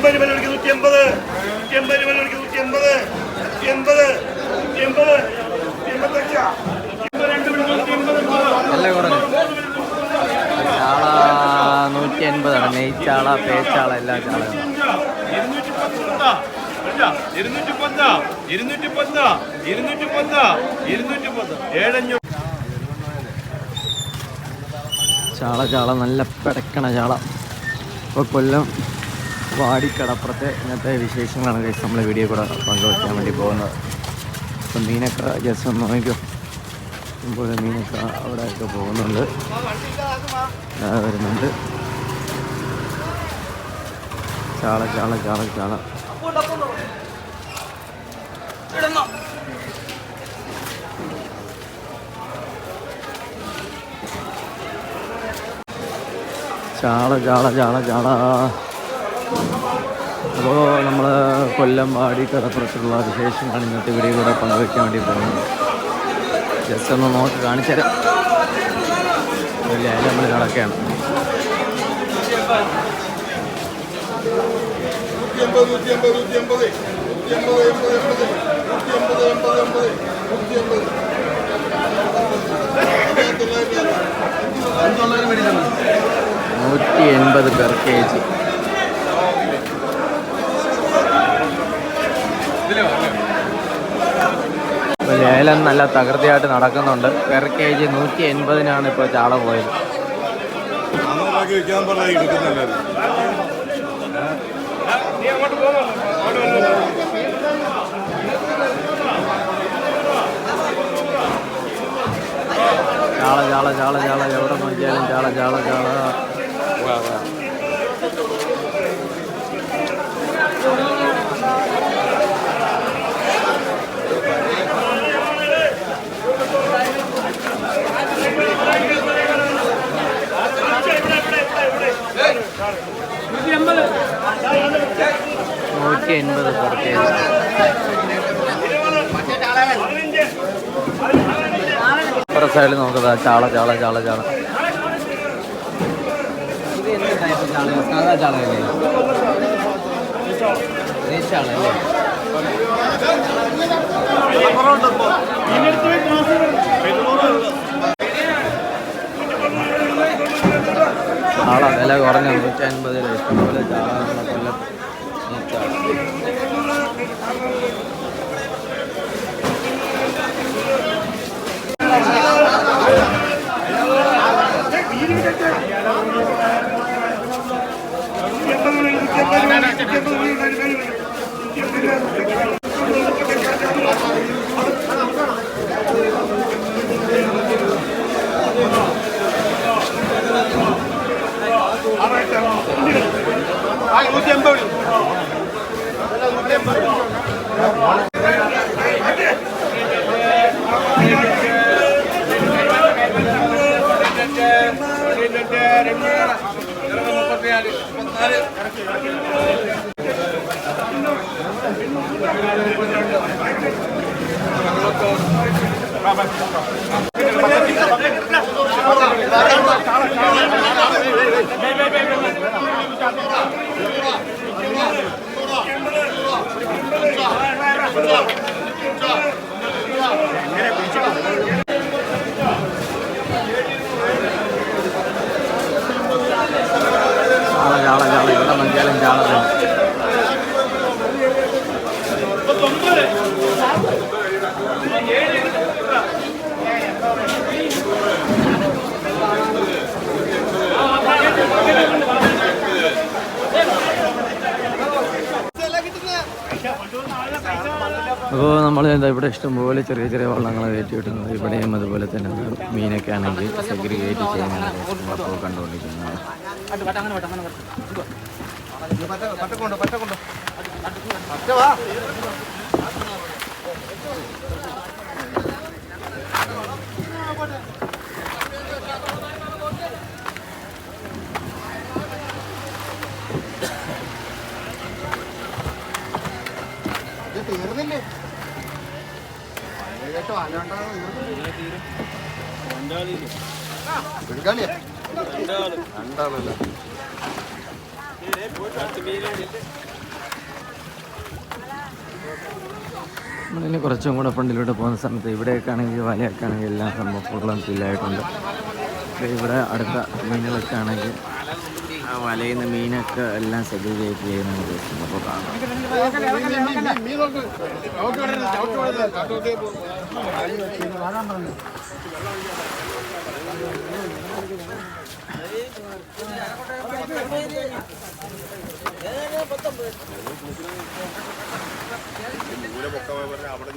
എൺപത് രൂപ നൂറ്റി എൺപത് നൂറ്റി എൺപത് രൂപ നൂറ്റി എൺപത് നൂറ്റി എൺപത് നൂറ്റി എൺപത് എൺപത്തഞ്ച് നൂറ്റി എൺപതാണ് നെയ്ച്ചാള പേച്ചാള എല്ലാ ചാള ചാള നല്ല പിടക്കണ ചാള. ഇപ്പോൾ കൊല്ലം വാടിക്കടപ്പുറത്തെ ഇന്നത്തെ വിശേഷങ്ങളാണ് കഴിച്ച് നമ്മൾ വീഡിയോ കൂടെ പങ്കുവയ്ക്കാൻ വേണ്ടി പോകുന്നത്. അപ്പം മീനൊക്കെ ജസ്റ്റ് ഒന്ന് നോക്കിക്കോ. ഇപ്പോൾ മീനൊക്കെ അവിടെയൊക്കെ പോകുന്നുണ്ട്. വരുന്നുണ്ട്. ചാള ചാള ചാള ചാള. ചാള ചാള ചാള ചാള. അപ്പോൾ നമ്മൾ കൊല്ലം ആടി കടപ്പുറത്തുള്ള വിശേഷമാണ് ഇന്നത്തെ വീഡിയോ കൂടെ പങ്കുവയ്ക്കാൻ വേണ്ടി പോകുന്നത്. ജസ്റ്റ് ഒന്ന് നോക്കി കാണിച്ചു തരാം. വലിയ നമ്മൾ കിടക്കുകയാണ്. നൂറ്റി എൺപത് പേർ കെ നൂറ്റി എൺപത് നൂറ്റി എൺപത് എൺപത് നൂറ്റി എൺപത് എൺപത് എൺപത് നൂറ്റി എൺപത് നൂറ്റി എൺപത് പെർ കെ ജി ഇപ്പോൾ നല്ല തകൃതിയായിട്ട് നടക്കുന്നുണ്ട്. പെർ കെ ജി നൂറ്റി എൺപതിനാണ് ഇപ്പോൾ ചാള പോയത്. ചാള ചാള ചാള ചാള. എവിടെ നോക്കിയാലും ചാള ചാള ചാള. നൂറ്റി എൺപത് പുറത്തേക്ക് അപ്പുറ സൈഡിൽ നോക്കതാ ചാള ചാള ചാള ചാള. സാധാ ചാളയല്ലേ? ചാളല്ലേ boleh ഇഷ്ടംപോലെ ചാള കൊല്ലം Terima kasih. അപ്പോൾ നമ്മൾ എന്താ ഇവിടെ ഇഷ്ടംപോലെ ചെറിയ ചെറിയ വള്ളങ്ങൾ കയറ്റി വിട്ടുന്നത് ഇവിടെയും അതുപോലെ തന്നെ മീനൊക്കെ ആണെങ്കിൽ സെഗ്രിഗേറ്റ് ചെയ്യുന്നതാണ് നമ്മളപ്പോൾ കണ്ടുകൊണ്ടിരിക്കുന്നത്. തീർന്നില്ലേ? നമ്മളിനി കുറച്ചും കൂടെ ഫണ്ടിലൂടെ പോകുന്ന സമയത്ത് ഇവിടെയൊക്കെ ആണെങ്കിൽ വലയൊക്കെ ആണെങ്കിൽ എല്ലാ സംഭവങ്ങളും ഫില്ലായിട്ടുണ്ട് ഇവിടെ അടുത്ത മീനുകളൊക്കെ ആണെങ്കിൽ നിന്ന് മീനൊക്കെ എല്ലാം സെഗ്രിഗേറ്റ് ചെയ്യുന്ന അപ്പോൾ കാണാം. അവിടെ